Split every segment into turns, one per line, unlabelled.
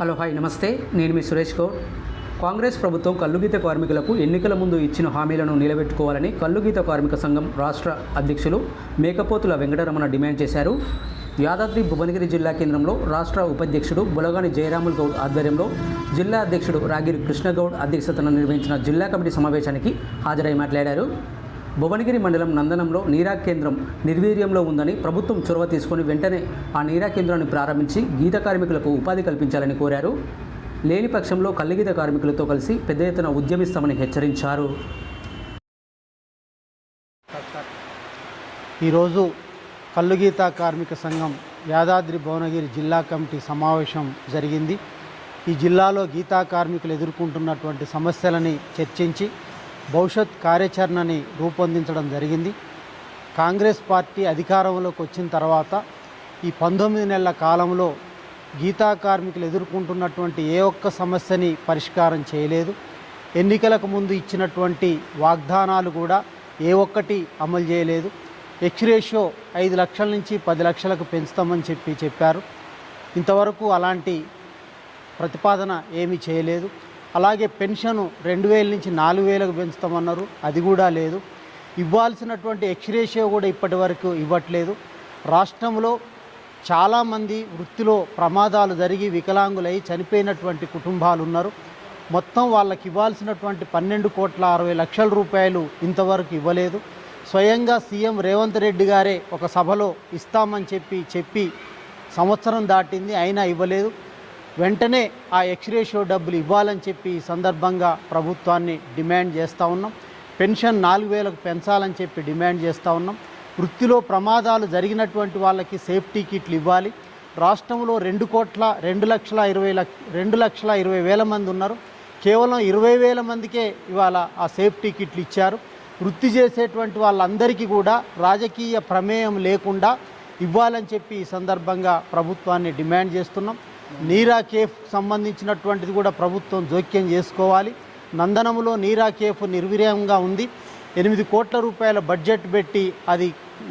Hello hi నమస్తే. నేను మీ సురేష్ గౌడ్. కాంగ్రెస్ ప్రభుత్వం కల్లుగీత కార్మికులకు ఎన్నికల ముందు ఇచ్చిన హామీలను నిలబెట్టుకోవాలని కల్లుగీత కార్మిక సంఘం రాష్ట్ర అధ్యక్షులు మేకపోతుల వెంకటరమణ డిమాండ్ చేశారు. యాదాద్రి భువనగిరి జిల్లా కేంద్రంలో రాష్ట్ర ఉపాధ్యక్షుడు బులగాని జయరాముల్ గౌడ్ ఆధ్వర్యంలో జిల్లా అధ్యక్షుడు రాగిరి కృష్ణగౌడ్ అధ్యక్షతన నిర్వహించిన జిల్లా కమిటీ సమావేశానికి హాజరై మాట్లాడారు. భువనగిరి మండలం నందనంలో నీరా కేంద్రం నిర్వీర్యంలో ఉందని ప్రభుత్వం చొరవ తీసుకొని వెంటనే ఆ నీరా కేంద్రాన్ని ప్రారంభించి గీత కార్మికులకు ఉపాధి కల్పించాలని కోరారు. లేని పక్షంలో కల్లిగీత కార్మికులతో కలిసి పెద్ద ఎత్తున ఉద్యమిస్తామని హెచ్చరించారు.
ఈరోజు కల్లుగీత కార్మిక సంఘం యాదాద్రి భువనగిరి జిల్లా కమిటీ సమావేశం జరిగింది. ఈ జిల్లాలో గీతా కార్మికులు ఎదుర్కొంటున్నటువంటి సమస్యలని చర్చించి భవిష్యత్ కార్యాచరణని రూపొందించడం జరిగింది. కాంగ్రెస్ పార్టీ అధికారంలోకి వచ్చిన తర్వాత ఈ పంతొమ్మిది నెలల కాలంలో గీతా కార్మికులు ఎదుర్కొంటున్నటువంటి ఏ ఒక్క సమస్యని పరిష్కారం చేయలేదు. ఎన్నికలకు ముందు ఇచ్చినటువంటి వాగ్దానాలు కూడా ఏ ఒక్కటి అమలు చేయలేదు. ఎక్స్రేషియో ఐదు లక్షల నుంచి పది లక్షలకు పెంచుతామని చెప్పి చెప్పారు. ఇంతవరకు అలాంటి ప్రతిపాదన ఏమీ చేయలేదు. అలాగే పెన్షన్ రెండు వేల నుంచి నాలుగు వేలకు పెంచుతామన్నారు. అది కూడా లేదు. ఇవ్వాల్సినటువంటి ఎక్స్రేషియో కూడా ఇప్పటి వరకు ఇవ్వట్లేదు. రాష్ట్రంలో చాలామంది వృత్తిలో ప్రమాదాలు జరిగి వికలాంగులై చనిపోయినటువంటి కుటుంబాలు ఉన్నారు. మొత్తం వాళ్ళకి ఇవ్వాల్సినటువంటి పన్నెండు కోట్ల అరవై లక్షల రూపాయలు ఇంతవరకు ఇవ్వలేదు. స్వయంగా సీఎం రేవంత్ రెడ్డి గారే ఒక సభలో ఇస్తామని చెప్పి చెప్పి సంవత్సరం దాటింది అయినా ఇవ్వలేదు. వెంటనే ఆ ఎక్స్రే షో డబ్బులు ఇవ్వాలని చెప్పి ఈ సందర్భంగా ప్రభుత్వాన్ని డిమాండ్ చేస్తూ ఉన్నాం. పెన్షన్ నాలుగు వేలకు పెంచాలని చెప్పి డిమాండ్ చేస్తూ ఉన్నాం. వృత్తిలో ప్రమాదాలు జరిగినటువంటి వాళ్ళకి సేఫ్టీ కిట్లు ఇవ్వాలి. రాష్ట్రంలో రెండు కోట్ల రెండు లక్షల ఇరవై లక్ష రెండు లక్షల ఇరవై వేల మంది ఉన్నారు. కేవలం ఇరవై వేల మందికే ఇవాళ ఆ సేఫ్టీ కిట్లు ఇచ్చారు. వృత్తి చేసేటువంటి వాళ్ళందరికీ కూడా రాజకీయ ప్రమేయం లేకుండా ఇవ్వాలని చెప్పి ఈ సందర్భంగా ప్రభుత్వాన్ని డిమాండ్ చేస్తున్నాం. నీరా కేఫ్ సంబంధించినటువంటిది కూడా ప్రభుత్వం జోక్యం చేసుకోవాలి. నందనములో నీరా కేఫ్ నిర్వీర్యంగా ఉంది. ఎనిమిది కోట్ల రూపాయల బడ్జెట్ పెట్టి అది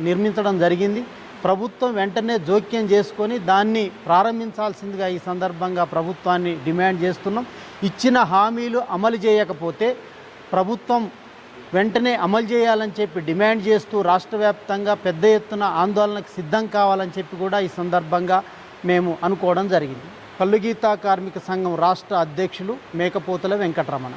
నిర్మించడం జరిగింది. ప్రభుత్వం వెంటనే జోక్యం చేసుకొని దాన్ని ప్రారంభించాల్సిందిగా ఈ సందర్భంగా ప్రభుత్వాన్ని డిమాండ్ చేస్తున్నాం. ఇచ్చిన హామీలు అమలు చేయకపోతే ప్రభుత్వం వెంటనే అమలు చేయాలని చెప్పి డిమాండ్ చేస్తూ రాష్ట్ర వ్యాప్తంగా పెద్ద ఎత్తున ఆందోళనకు సిద్ధం కావాలని చెప్పి కూడా ఈ సందర్భంగా మేము అనుకోవడం జరిగింది. కల్లుగీత కార్మిక సంఘం రాష్ట్ర అధ్యక్షులు మేకపోతుల వెంకటరమణ.